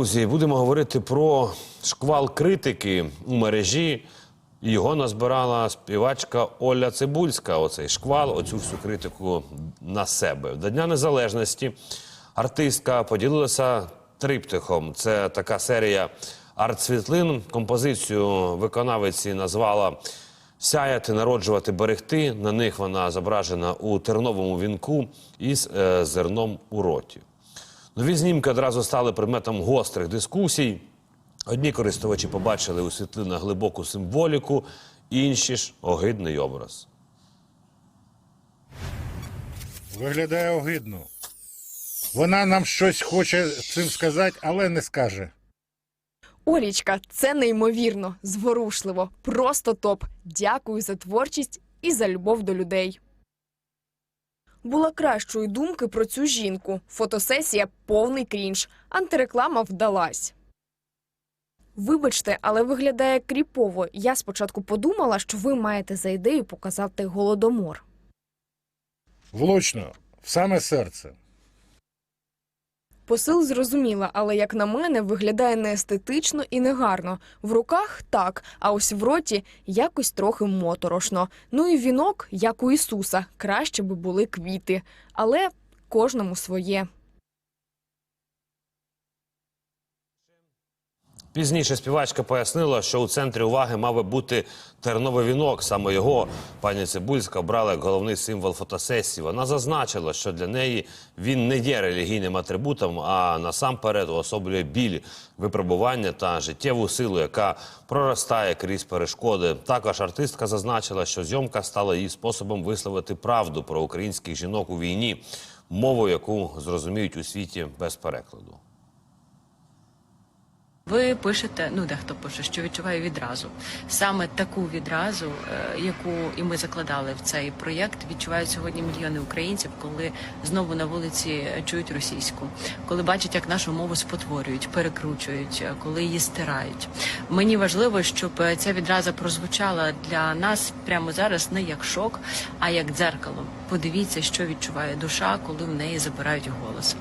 Друзі, будемо говорити про шквал критики у мережі. Його назбирала співачка Оля Цибульська. Оцей шквал, оцю всю критику на себе. До Дня Незалежності артистка поділилася триптихом. Це така серія арт-світлин. Композицію виконавиці назвала Сяяти, народжувати, берегти. На них вона зображена у терновому вінку із е, зерном у роті. Нові знімки одразу стали предметом гострих дискусій. Одні користувачі побачили у світлинах глибоку символіку, інші ж огидний образ. Виглядає огидно. Вона нам щось хоче цим сказати, але не скаже. Олічка, це неймовірно, зворушливо, просто топ. Дякую за творчість і за любов до людей. Була кращої думки про цю жінку. Фотосесія повний крінж. Антиреклама вдалась. Вибачте, але виглядає кріпово. Я спочатку подумала, що ви маєте за ідею показати голодомор. Влучно, в саме серце. Посил зрозуміла, але як на мене, виглядає неестетично і негарно. В руках так, а ось в роті якось трохи моторошно. Ну і вінок, як у Ісуса, краще би були квіти, але кожному своє. Пізніше співачка пояснила, що у центрі уваги мав би бути терновий вінок. Саме його пані Цибульська обрала як головний символ фотосесії. Вона зазначила, що для неї він не є релігійним атрибутом, а насамперед уособлює біль, випробування та життєву силу, яка проростає крізь перешкоди. Також артистка зазначила, що зйомка стала її способом висловити правду про українських жінок у війні, мову, яку зрозуміють у світі без перекладу. Ви пишете, ну дехто пише, що відчуває відразу. Саме таку відразу, е, яку і ми закладали в цей проєкт, відчувають сьогодні мільйони українців, коли знову на вулиці чують російську, коли бачать, як нашу мову спотворюють, перекручують, е, коли її стирають. Мені важливо, щоб е, ця відраза прозвучала для нас прямо зараз не як шок, а як дзеркало. Подивіться, що відчуває душа, коли в неї забирають голос.